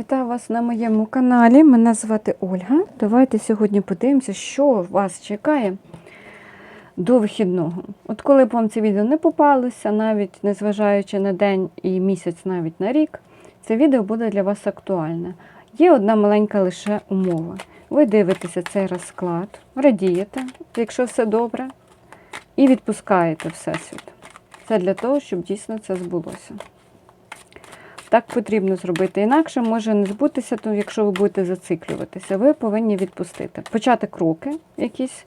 Вітаю вас на моєму каналі. Мене звати Ольга. Давайте сьогодні подивимося, що вас чекає до вихідного. От коли б вам це відео не попалося, навіть незважаючи на день і місяць, навіть на рік, це відео буде для вас актуальне. Є одна маленька лише умова. Ви дивитеся цей розклад, радієте, якщо все добре, і відпускаєте Всесвіт. Це для того, щоб дійсно це збулося. Так потрібно зробити. Інакше може не збутися, то якщо ви будете зациклюватися, ви повинні відпустити. Почати кроки якісь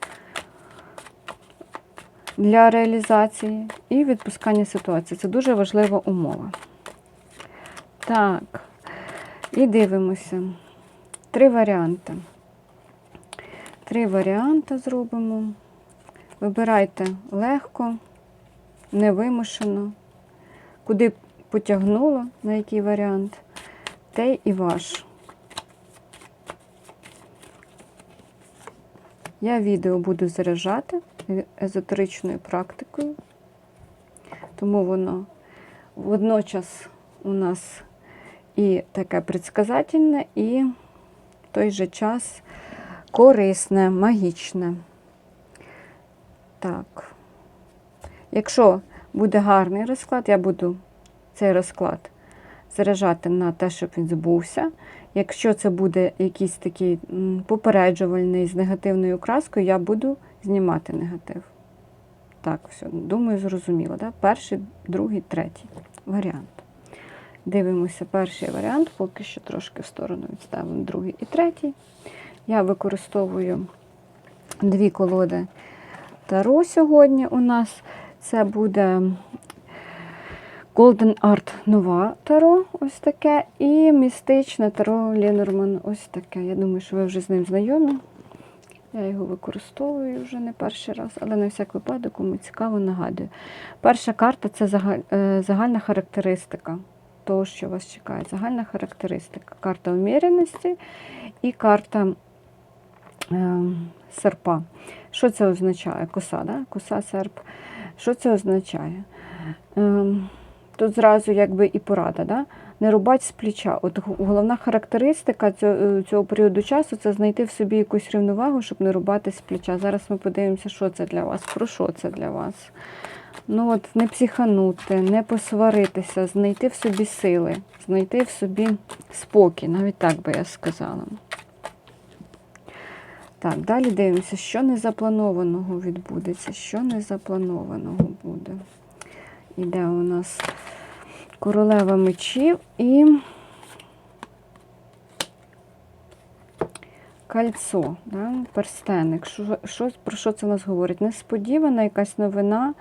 для реалізації і відпускання ситуації. Це дуже важлива умова. Так, і дивимося. Три варіанти. Три варіанти зробимо. Вибирайте легко, невимушено, куди потягнуло, на який варіант, те і ваш. Я відео буду заряджати езотеричною практикою, тому воно водночас у нас і таке предсказательне, і в той же час корисне, магічне. Так. Якщо буде гарний розклад, я буду цей розклад заряджати на те, щоб він збувся. Якщо це буде якийсь такий попереджувальний з негативною окраскою, я буду знімати негатив. Так, все, думаю, зрозуміло. Да? Перший, другий, третій варіант. Дивимося перший варіант, поки що трошки в сторону відставимо другий і третій. Я використовую дві колоди Таро сьогодні у нас. Це буде Golden Art Нова Таро, ось таке, і містичне Таро Ленорман, ось таке. Я думаю, що ви вже з ним знайомі. Я його використовую вже не перший раз, але на всяк випадок, кому цікаво, нагадую. Перша карта це загальна характеристика того, що вас чекає. Загальна характеристика. Карта уміреності і карта е, серпа. Що це означає? Коса, да? коса серп. Що це означає? Е, Тут зразу якби і порада. Да? Не рубать з плеча. От Головна характеристика цього, цього періоду часу це знайти в собі якусь рівновагу, щоб не рубати з плеча. Зараз ми подивимося, що це для вас, про що це для вас. Ну от Не психанути, не посваритися, знайти в собі сили, знайти в собі спокій, навіть так би я сказала. Так, далі дивимося, що незапланованого відбудеться, що незапланованого буде. Іде у нас королева мечів і кольцо, да? перстеник. Що, що, Про що це нас говорить? Несподівана якась новина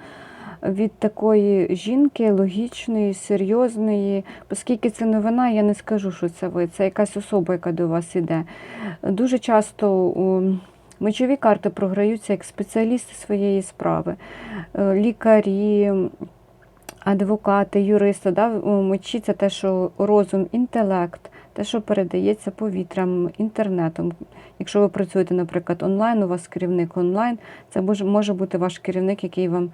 від такої жінки логічної, серйозної. Оскільки це новина, я не скажу, що це ви. Це якась особа, яка до вас іде. Дуже часто мечові карти програються як спеціалісти своєї справи, е, лікарі адвокати, юристи, да, мечі це те, що розум, інтелект, те, що передається повітрям, інтернетом. Якщо ви працюєте, наприклад, онлайн, у вас керівник онлайн, це може бути ваш керівник, який вам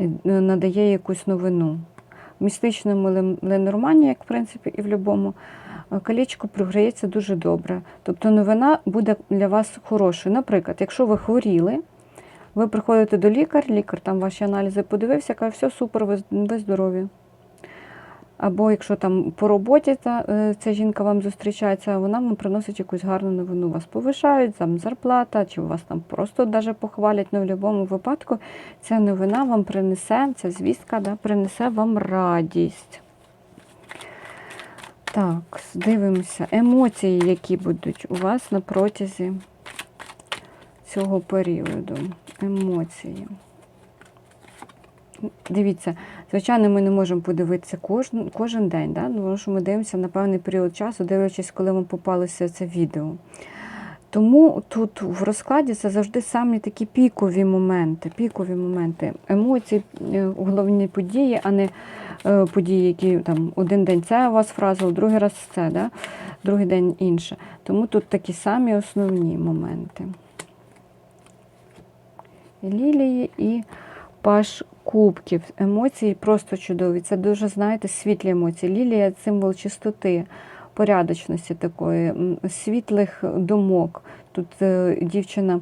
е, надає якусь новину. В містичному Ленормані, як в принципі, і в будь-якому колечко програється дуже добре. Тобто новина буде для вас хорошою. Наприклад, якщо ви хворіли, ви приходите до лікаря, лікар там ваші аналізи подивився, каже, все супер, ви, ви здорові. Або якщо там по роботі та, е, ця жінка вам зустрічається, вона вам приносить якусь гарну новину. Вас повишають, там зарплата, чи вас там просто даже похвалять, ну, в будь-якому випадку ця новина вам принесе, ця звістка да, принесе вам радість. Так, дивимося. Емоції, які будуть у вас на протязі цього періоду емоції. Дивіться, звичайно, ми не можемо подивитися кожен кожен день, да? тому що ми дивимося на певний період часу, дивлячись, коли ми попалися це відео. Тому тут в розкладі це завжди самі такі пікові моменти, пікові моменти, емоції, е, головні події, а не е, події, які там один день це у вас фраза, другий раз це, да? другий день інше. Тому тут такі самі основні моменти лілії і паш кубків. Емоції просто чудові. Це дуже, знаєте, світлі емоції. Лілія символ чистоти, порядочності такої, світлих думок. Тут е, дівчина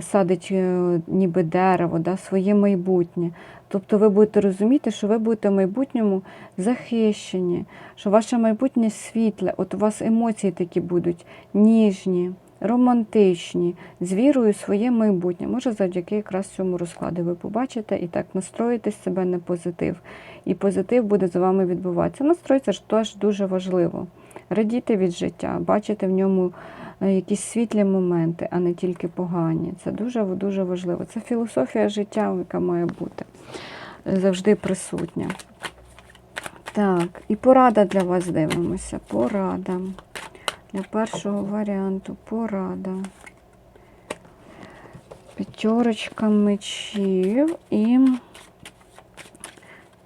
садить е, ніби дерево, да, своє майбутнє. Тобто ви будете розуміти, що ви будете в майбутньому захищені, що ваше майбутнє світле, от у вас емоції такі будуть ніжні, романтичні, з вірою в своє майбутнє. Може, завдяки якраз цьому розкладу ви побачите і так настроїтесь себе на позитив. І позитив буде з вами відбуватися. Настроїться ж теж дуже важливо. Радіти від життя, бачити в ньому е, якісь світлі моменти, а не тільки погані. Це дуже дуже важливо. Це філософія життя, яка має бути завжди присутня. Так, і порада для вас дивимося. Порада. Для першого варіанту порада. П'ятерочка мечів і.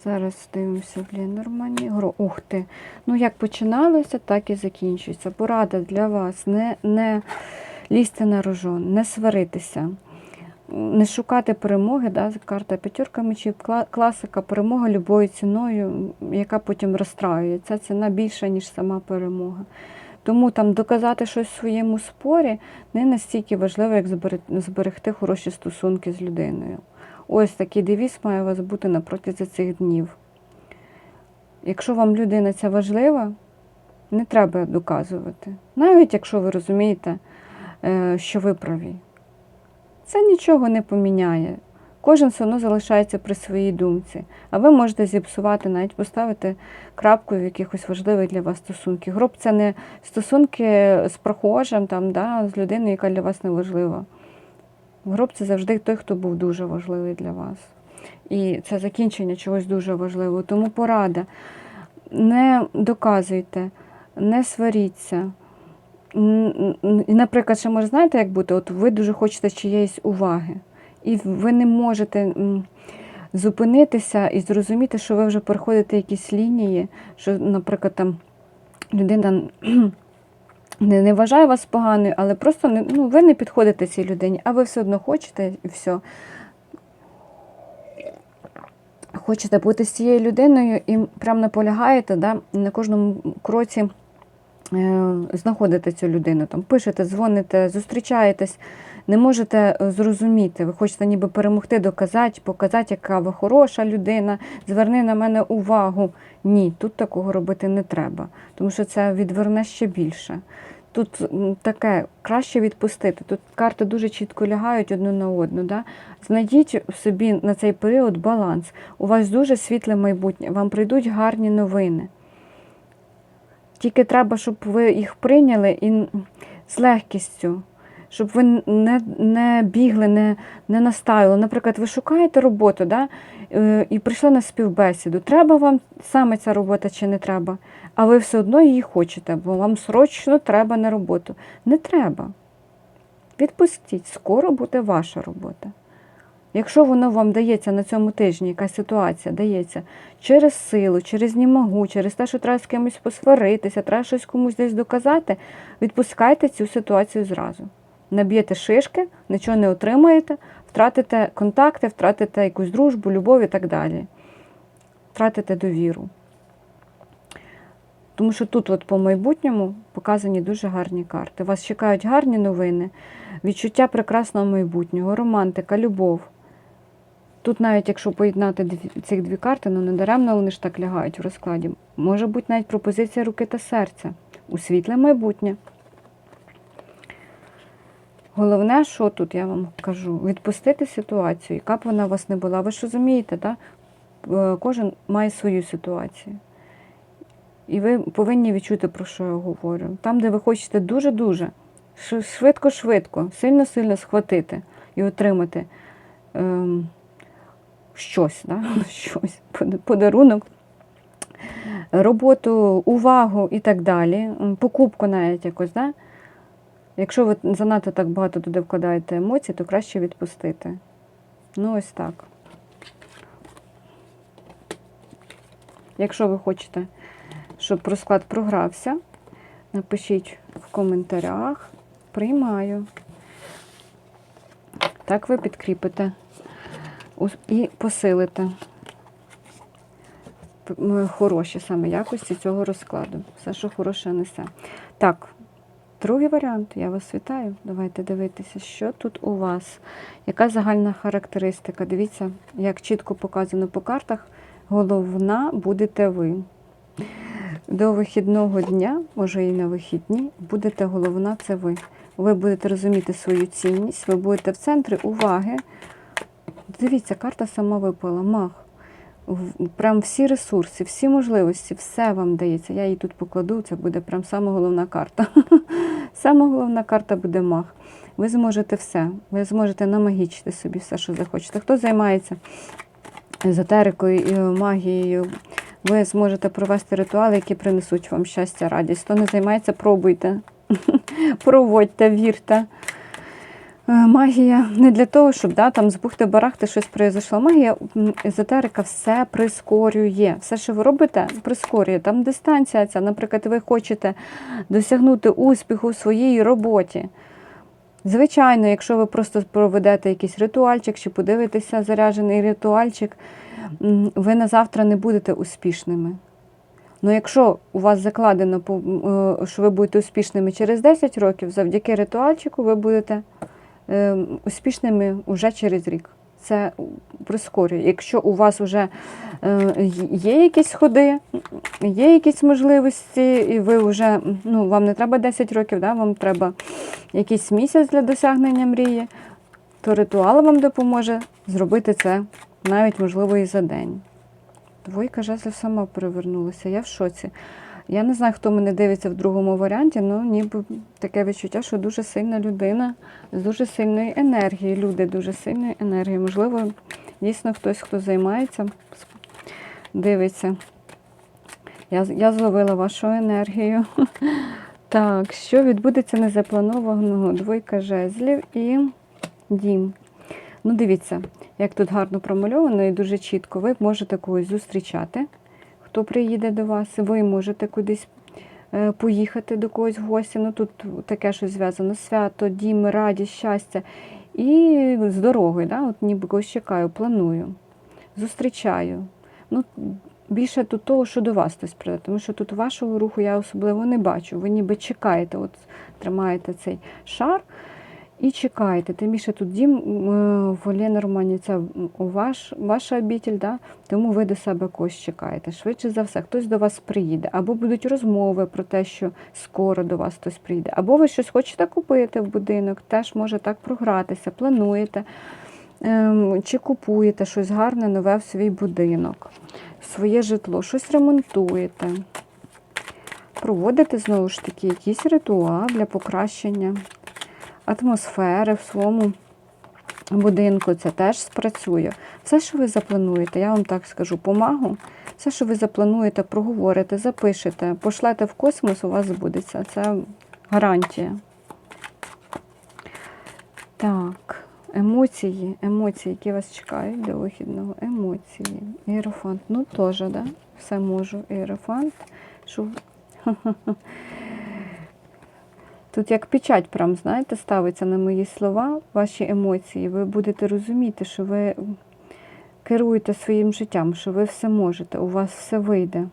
Зараз дивимося в Лінормані. Ух ти. Ну, як починалося, так і закінчується. Порада для вас. Не, не лізьте на рожон, не сваритися, не шукати перемоги. Да? Карта п'ятерка мечів, класика перемога любою ціною, яка потім розстраює. Ця ціна більша, ніж сама перемога. Тому там доказати щось в своєму спорі не настільки важливо, як зберегти хороші стосунки з людиною. Ось такий девіз має у вас бути на цих днів. Якщо вам людина ця важлива, не треба доказувати. Навіть якщо ви розумієте, е, що ви праві. Це нічого не поміняє. Кожен все одно залишається при своїй думці. А ви можете зіпсувати, навіть поставити крапку в якихось важливих для вас стосунках. Гроб це не стосунки з прохожим, там, да, з людиною, яка для вас не важлива. Гроб це завжди той, хто був дуже важливий для вас. І це закінчення чогось дуже важливого. Тому порада. Не доказуйте, не сваріться. Наприклад, ще може знаєте, як бути? От ви дуже хочете чиєїсь уваги, і ви не можете зупинитися і зрозуміти, що ви вже переходите якісь лінії, що, наприклад, там людина не, не вважає вас поганою, але просто не, ну, ви не підходите цій людині, а ви все одно хочете і все. Хочете бути з цією людиною і прям наполягаєте, да, на кожному кроці е, знаходите цю людину, там, пишете, дзвоните, зустрічаєтесь, не можете е, зрозуміти. Ви хочете ніби перемогти, доказати, показати, яка ви хороша людина, зверни на мене увагу. Ні, тут такого робити не треба, тому що це відверне ще більше. Тут таке краще відпустити. Тут карти дуже чітко лягають одну на одну. Да? Знайдіть собі на цей період баланс. У вас дуже світле майбутнє, вам прийдуть гарні новини. Тільки треба, щоб ви їх прийняли і з легкістю, щоб ви не, не бігли, не, не настаювали. Наприклад, ви шукаєте роботу да? е, і прийшли на співбесіду. Треба вам саме ця робота чи не треба? А ви все одно її хочете, бо вам срочно треба на роботу. Не треба. Відпустіть, скоро буде ваша робота. Якщо воно вам дається на цьому тижні, якась ситуація дається через силу, через не можу, через те, що треба з кимось посваритися, треба щось комусь десь доказати, відпускайте цю ситуацію зразу. Наб'єте шишки, нічого не отримаєте, втратите контакти, втратите якусь дружбу, любов і так далі. Втратите довіру. Тому що тут, от по майбутньому, показані дуже гарні карти. Вас чекають гарні новини, відчуття прекрасного майбутнього, романтика, любов. Тут навіть якщо поєднати цих дві карти, ну не даремно вони ж так лягають в розкладі. Може бути навіть пропозиція руки та серця у світле майбутнє. Головне, що тут я вам кажу, відпустити ситуацію, яка б вона у вас не була. Ви ж розумієте, так? Е, кожен має свою ситуацію. І ви повинні відчути, про що я говорю. Там, де ви хочете дуже-дуже, швидко-швидко, сильно-сильно схватити і отримати ем, щось, да? щось, подарунок, роботу, увагу і так далі, покупку навіть якось. Да? Якщо ви занадто так багато туди вкладаєте емоцій, то краще відпустити. Ну, ось так. Якщо ви хочете, щоб розклад програвся, напишіть в коментарях. Приймаю. Так ви підкріпите і посилите хороші саме якості цього розкладу. Все, що хороше несе. Так, другий варіант. Я вас вітаю. Давайте дивитися, що тут у вас. Яка загальна характеристика? Дивіться, як чітко показано по картах. Головна будете ви. До вихідного дня, може і на вихідні, будете головна це ви. Ви будете розуміти свою цінність, ви будете в центрі уваги. Дивіться, карта сама випала, мах. Прям всі ресурси, всі можливості, все вам дається. Я її тут покладу, це буде прям сама головна карта. Сама головна карта буде мах. Ви зможете все. Ви зможете намагічити собі все, що захочете. Хто займається езотерикою і магією, ви зможете провести ритуали, які принесуть вам щастя, радість. Хто не займається, пробуйте. Проводьте, вірте. Е, Магія не для того, щоб да, там з бухти-барахти щось произошло. Магія, езотерика все прискорює. Все, що ви робите, прискорює. Там дистанція ця, наприклад, ви хочете досягнути успіху у своїй роботі. Звичайно, якщо ви просто проведете якийсь ритуальчик чи подивитеся заряджений ритуальчик, ви на завтра не будете успішними. Ну, якщо у вас закладено, е, що ви будете успішними через 10 років, завдяки ритуальчику ви будете успішними вже через рік. Це прискорює. Якщо у вас вже е, є якісь ходи, є якісь можливості, і ви вже, ну, вам не треба 10 років, да, вам треба якийсь місяць для досягнення мрії, то ритуал вам допоможе зробити це навіть, можливо, і за день. Двойка жезлів сама перевернулася. Я в шоці. Я не знаю, хто мене дивиться в другому варіанті, але ніби таке відчуття, що дуже сильна людина з дуже сильної енергії. Люди дуже сильної енергії. Можливо, дійсно хтось, хто займається, дивиться. Я, я зловила вашу енергію. Так, що відбудеться незапланованого? Двойка жезлів і дім. Ну, дивіться, як тут гарно промальовано і дуже чітко. Ви можете когось зустрічати, хто приїде до вас. Ви можете кудись е, поїхати до когось в гості. Ну, тут таке щось зв'язано. Свято, дім, радість, щастя. І з дорогою, да? от ніби когось чекаю, планую, зустрічаю. Ну, більше тут того, що до вас хтось прийде, тому що тут вашого руху я особливо не бачу. Ви ніби чекаєте, от тримаєте цей шар і чекаєте. Тим більше тут дім е, в Ленормані, це ваш, ваша обітель, да? тому ви до себе когось чекаєте. Швидше за все, хтось до вас приїде, або будуть розмови про те, що скоро до вас хтось приїде, або ви щось хочете купити в будинок, теж може так програтися, плануєте. ем, Чи купуєте щось гарне, нове в свій будинок, своє житло, щось ремонтуєте, проводите знову ж таки якийсь ритуал для покращення атмосфери в своєму будинку, це теж спрацює. Все, що ви заплануєте, я вам так скажу, помагу, все, що ви заплануєте, проговорите, запишете, пошлете в космос, у вас збудеться. Це гарантія. Так, емоції, емоції, які вас чекають до вихідного. Емоції. Іерофант. Ну, теж, да? Все можу. Іерофант. Що... Тут як печать, прям, знаєте, ставиться на мої слова, ваші емоції. Ви будете розуміти, що ви керуєте своїм життям, що ви все можете, у вас все вийде.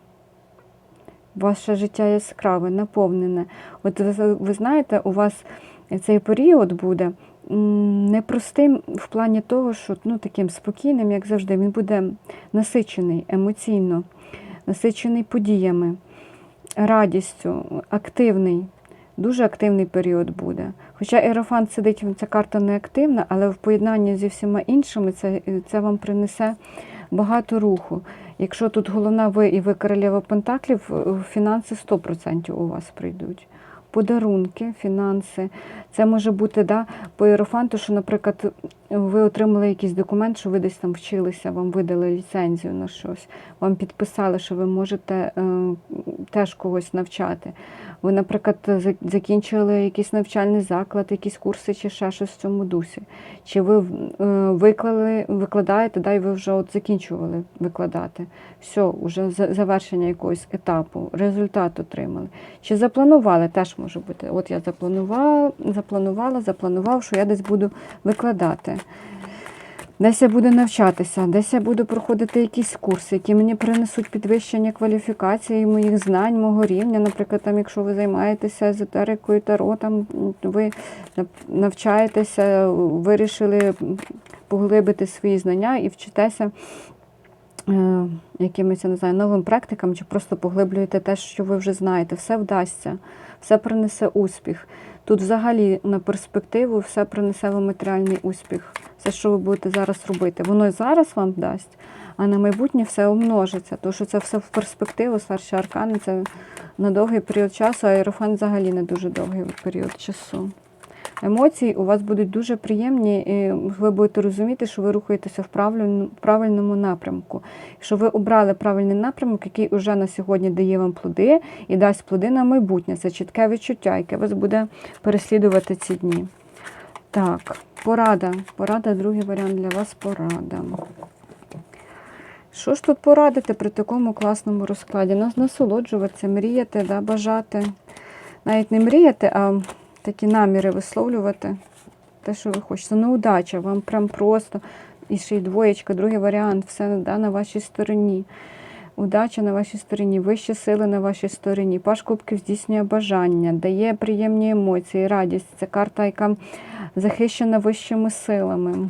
Ваше життя яскраве, наповнене. От ви, ви знаєте, у вас цей період буде непростим в плані того, що ну, таким спокійним, як завжди, він буде насичений емоційно, насичений подіями, радістю, активний. Дуже активний період буде. Хоча Ерофант сидить, ця карта не активна, але в поєднанні зі всіма іншими це, це вам принесе багато руху. Якщо тут головна ви і ви королева Пентаклів, е, фінанси 100% у вас прийдуть. Подарунки, фінанси. Це може бути да, по Єрофанту, що, наприклад, ви отримали якийсь документ, що ви десь там вчилися, вам видали ліцензію на щось, вам підписали, що ви можете е, теж когось навчати. Ви, наприклад, закінчили якийсь навчальний заклад, якісь курси чи ще щось в цьому дусі. Чи ви е, виклали, викладаєте, да, і ви вже от закінчували викладати. Все, вже за- завершення якогось етапу, результат отримали. Чи запланували, теж може бути. От я запланувала, запланувала, запланував, що я десь буду викладати. Десь я буду навчатися, десь я буду проходити якісь курси, які мені принесуть підвищення кваліфікації моїх знань, мого рівня. Наприклад, там, якщо ви займаєтеся езотерикою таро, там ви навчаєтеся, вирішили поглибити свої знання і вчитеся е, якимось, я не знаю, новим практикам, чи просто поглиблюєте те, що ви вже знаєте. Все вдасться, все принесе успіх. Тут взагалі на перспективу все принесе вам матеріальний успіх. Все, що ви будете зараз робити, воно і зараз вам дасть, а на майбутнє все умножиться. Тому що це все в перспективу, старші аркани це на довгий період часу, а аерофан взагалі не дуже довгий період часу. Емоції у вас будуть дуже приємні, і ви будете розуміти, що ви рухаєтеся в правильному напрямку. Що ви обрали правильний напрямок, який уже на сьогодні дає вам плоди і дасть плоди на майбутнє. Це чітке відчуття, яке вас буде переслідувати ці дні. Так, порада. Порада, другий варіант для вас порада. Що ж тут порадити при такому класному розкладі? Нас насолоджуватися, мріяти, да, бажати. Навіть не мріяти, а такі наміри висловлювати. Те, що ви хочете. Ну, удача, вам прям просто. І ще й двоєчка, другий варіант, все да, на вашій стороні. Удача на вашій стороні, вищі сили на вашій стороні. Паш Кубків здійснює бажання, дає приємні емоції, радість. Це карта, яка захищена вищими силами.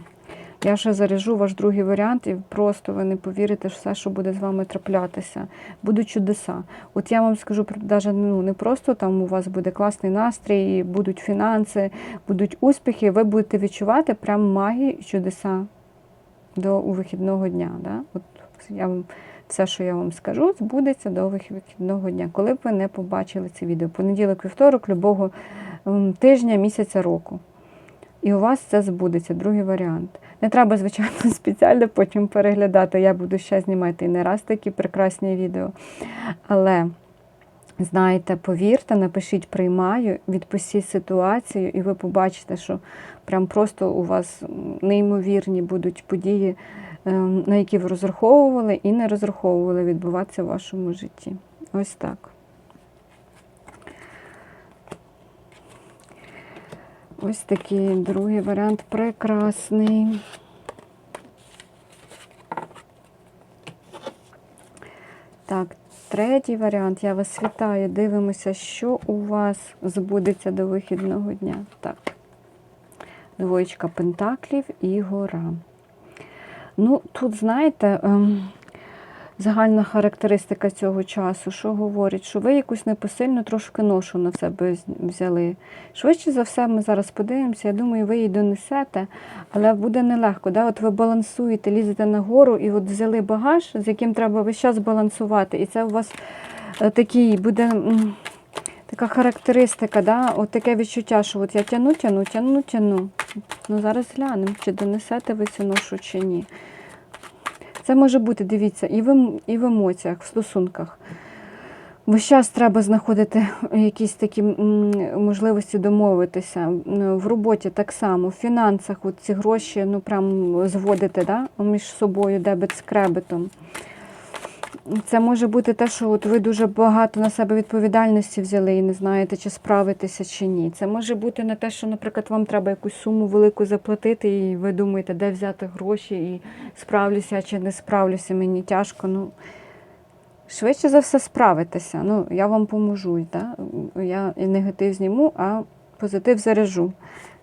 Я ще заряжу ваш другий варіант, і просто ви не повірите, що все, що буде з вами траплятися. Будуть чудеса. От я вам скажу, навіть ну, не просто там у вас буде класний настрій, будуть фінанси, будуть успіхи, ви будете відчувати прям магію і чудеса до у вихідного дня. Да? От я вам все, що я вам скажу, збудеться до вихідного дня, коли б ви не побачили це відео. Понеділок, вівторок, любого тижня, місяця, року. І у вас це збудеться, другий варіант. Не треба, звичайно, спеціально потім переглядати. Я буду ще знімати і не раз такі прекрасні відео. Але знаєте, повірте, напишіть приймаю, відпустіть ситуацію, і ви побачите, що прям просто у вас неймовірні будуть події, ем, на які ви розраховували і не розраховували відбуватися в вашому житті. Ось так. Ось такий другий варіант прекрасний. Так, третій варіант. Я вас вітаю. Дивимося, що у вас збудеться до вихідного дня. Так. Двоєчка пентаклів і гора. Ну, тут, знаєте, ем, загальна характеристика цього часу, що говорить, що ви якусь непосильну трошки ношу на себе взяли. Швидше за все, ми зараз подивимося. Я думаю, ви її донесете, але буде нелегко. Да? От ви балансуєте, лізете нагору і от взяли багаж, з яким треба весь час балансувати. І це у вас е, такий буде. Така характеристика, да? от таке відчуття, що от я тяну, тяну, тяну, тяну. Ну зараз глянемо, чи донесете ви цю ношу чи ні. Це може бути, дивіться, і в, ем- і в емоціях, в стосунках. Весь час треба знаходити якісь такі можливості домовитися. В роботі так само, в фінансах от ці гроші ну, прям зводити да? між собою дебет з кребетом. Це може бути те, що от ви дуже багато на себе відповідальності взяли і не знаєте, чи справитеся, чи ні. Це може бути не те, що, наприклад, вам треба якусь суму велику заплатити, і ви думаєте, де взяти гроші, і справлюся чи не справлюся, мені тяжко. Ну, швидше за все справитеся. Ну, я вам поможу. Да? Я і негатив зніму, а позитив заряжу.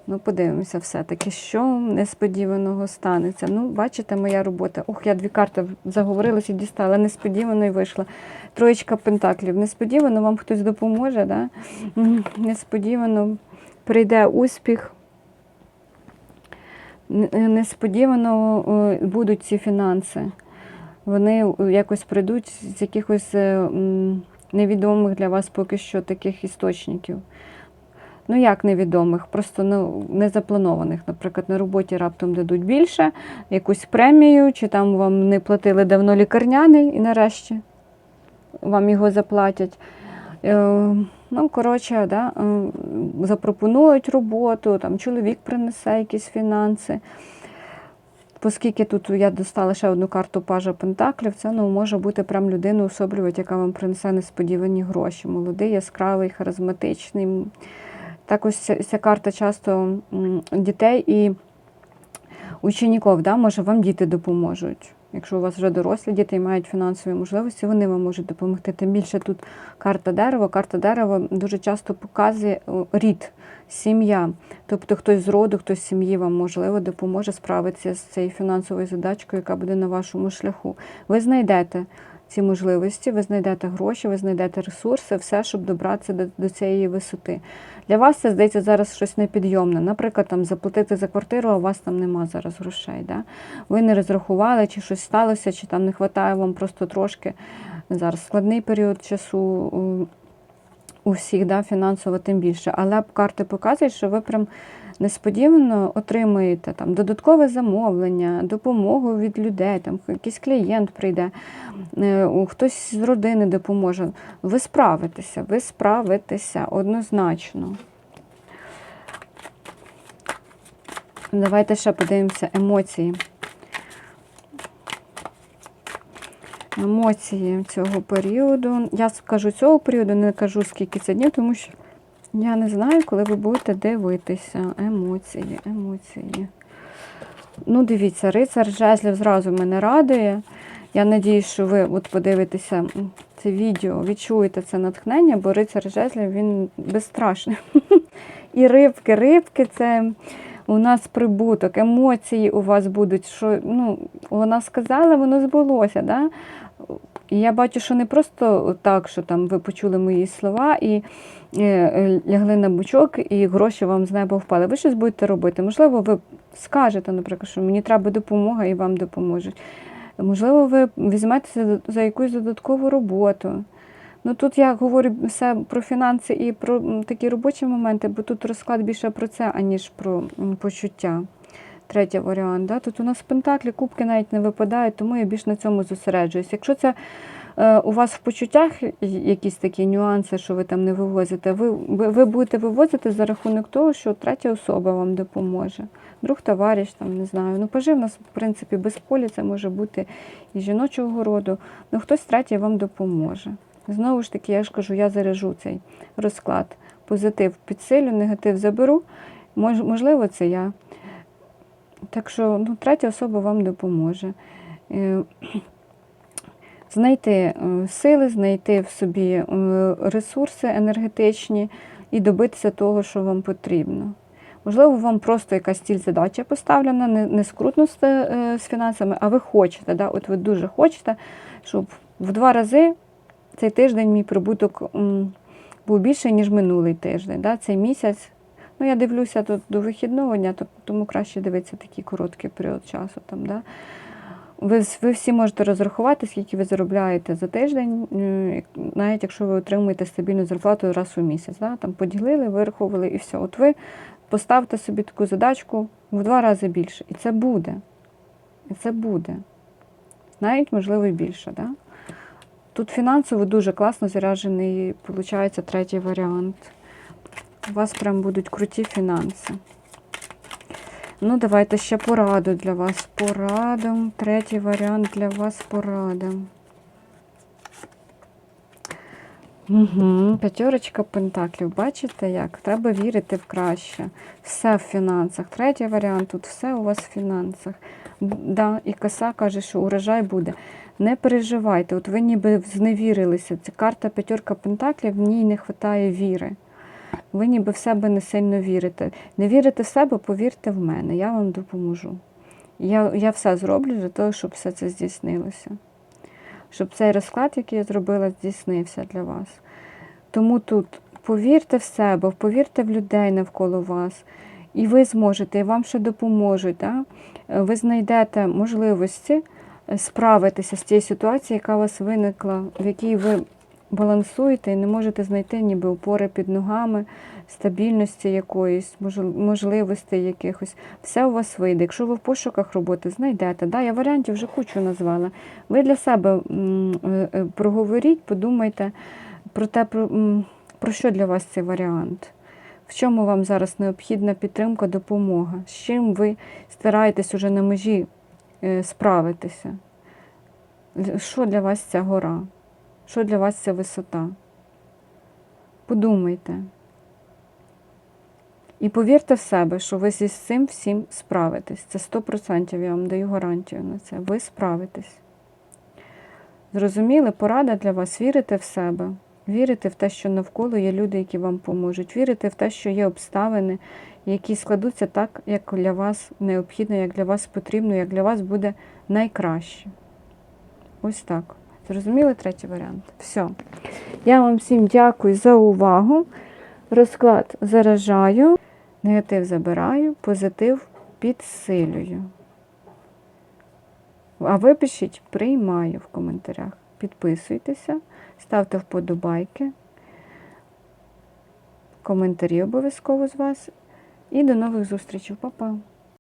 Ну, подивимося все-таки, що несподіваного станеться. Ну, бачите, моя робота. Ох, я дві карти заговорилася і дістала, несподівано і вийшла. Троєчка пентаклів. Несподівано вам хтось допоможе, да? Несподівано прийде успіх. Несподівано е, будуть ці фінанси. Вони е, якось прийдуть з якихось е, невідомих для вас поки що таких істочників. Ну, як невідомих, просто ну, незапланованих. Наприклад, на роботі раптом дадуть більше, якусь премію, чи там вам не платили давно лікарняний і нарешті вам його заплатять. Е, Ну, коротше, да, е, запропонують роботу, там чоловік принесе якісь фінанси. Оскільки тут я достала ще одну карту пажа Пентаклів, це ну, може бути прям людина особлювати, яка вам принесе несподівані гроші. Молодий, яскравий, харизматичний. Також ця, карта часто дітей і учніків, да, може вам діти допоможуть. Якщо у вас вже дорослі діти і мають фінансові можливості, вони вам можуть допомогти. Тим більше тут карта дерева. Карта дерева дуже часто показує рід, сім'я. Тобто хтось з роду, хтось з сім'ї вам можливо допоможе справитися з цією фінансовою задачкою, яка буде на вашому шляху. Ви знайдете ці можливості, ви знайдете гроші, ви знайдете ресурси, все, щоб добратися до, до цієї висоти. Для вас це здається зараз щось непідйомне. Наприклад, там заплатити за квартиру, а у вас там нема зараз грошей. Да? Ви не розрахували, чи щось сталося, чи там не вистачає вам просто трошки. Зараз складний період часу у, всіх, да, фінансово тим більше. Але карти показують, що ви прям несподівано отримуєте там додаткове замовлення, допомогу від людей, там якийсь клієнт прийде, е, хтось з родини допоможе. Ви справитеся, ви справитеся однозначно. Давайте ще подивимося емоції. Емоції цього періоду. Я скажу цього періоду, не кажу скільки це днів, тому що я не знаю, коли ви будете дивитися. Емоції, емоції. Ну, дивіться, рицар жезлів зразу мене радує. Я надію, що ви от подивитеся це відео, відчуєте це натхнення, бо рицар жезлів він безстрашний. І рибки, рибки це у нас прибуток, емоції у вас будуть, що ну, вона сказала, воно збулося. Да? І я бачу, що не просто так, що там ви почули мої слова і лягли на бучок, і гроші вам з неба впали. Ви щось будете робити. Можливо, ви скажете, наприклад, що мені треба допомога і вам допоможуть. Можливо, ви візьметеся за- якусь додаткову роботу. Ну тут я говорю все про фінанси і про такі робочі моменти, бо тут розклад більше про це, аніж про почуття. Третій варіант. Да? Тут у нас пентаклі, кубки навіть не випадають, тому я більш на цьому зосереджуюсь. Якщо це е, у вас в почуттях якісь такі нюанси, що ви там не вивозите, ви, ви, будете вивозити за рахунок того, що третя особа вам допоможе. Друг, товариш, там, не знаю. Ну, пажи в нас, в принципі, без полі це може бути і жіночого роду, ну хтось третій вам допоможе. Знову ж таки, я ж кажу, я заряжу цей розклад. Позитив підсилю, негатив заберу. Мож, можливо, це я. Так що ну, третя особа вам допоможе. Знайти е, сили, знайти в собі е, ресурси енергетичні і добитися того, що вам потрібно. Можливо, вам просто якась ціль задача поставлена, не, не скрутно з, е, з фінансами, а ви хочете. Да? От ви дуже хочете, щоб в два рази цей тиждень мій прибуток м, був більший, ніж минулий тиждень. Да? Цей місяць. Ну, я дивлюся тут до вихідного дня, тому краще дивитися такий короткий період часу. Там, да? Ви, ви всі можете розрахувати, скільки ви заробляєте за тиждень, навіть якщо ви отримуєте стабільну зарплату раз у місяць. Да? Там поділили, вирахували і все. От ви поставте собі таку задачку в два рази більше. І це буде. І це буде. Навіть, можливо, і більше. Да? Тут фінансово дуже класно заряджений, виходить, третій варіант. У вас прям будуть круті фінанси. Ну, давайте ще пораду для вас. Порада. Третій варіант для вас порада. Угу. П'ятерочка пентаклів. Бачите як? Треба вірити в краще. Все в фінансах. Третій варіант тут все у вас в фінансах. Да, і коса каже, що урожай буде. Не переживайте, от ви ніби зневірилися. Це карта п'ятерка пентаклів, в ній не вистачає віри. Ви ніби в себе не сильно вірите. Не вірите в себе, повірте в мене, я вам допоможу. Я, я все зроблю для того, щоб все це здійснилося. Щоб цей розклад, який я зробила, здійснився для вас. Тому тут повірте в себе, повірте в людей навколо вас, і ви зможете, і вам ще допоможуть. Да? Ви знайдете можливості справитися з тією ситуацією, яка у вас виникла, в якій ви балансуєте і не можете знайти ніби опори під ногами, стабільності якоїсь, можливостей якихось. Все у вас вийде. Якщо ви в пошуках роботи, знайдете. Да, я варіантів вже кучу назвала. Ви для себе е, е, проговоріть, подумайте про те, про, про що для вас цей варіант. В чому вам зараз необхідна підтримка, допомога? З чим ви стараєтесь уже на межі е, справитися? Що для вас ця гора? Що для вас ця висота? Подумайте. І повірте в себе, що ви зі цим всім справитесь. Це 100% я вам даю гарантію на це. Ви справитесь. Зрозуміли, порада для вас вірити в себе, вірити в те, що навколо є люди, які вам поможуть, вірити в те, що є обставини, які складуться так, як для вас необхідно, як для вас потрібно, як для вас буде найкраще. Ось так. Зрозуміли третій варіант? Все. Я вам всім дякую за увагу. Розклад заражаю, негатив забираю, позитив підсилюю. А ви пишіть приймаю в коментарях. Підписуйтеся, ставте вподобайки, коментарі обов'язково з вас. І до нових зустрічей. Па-па!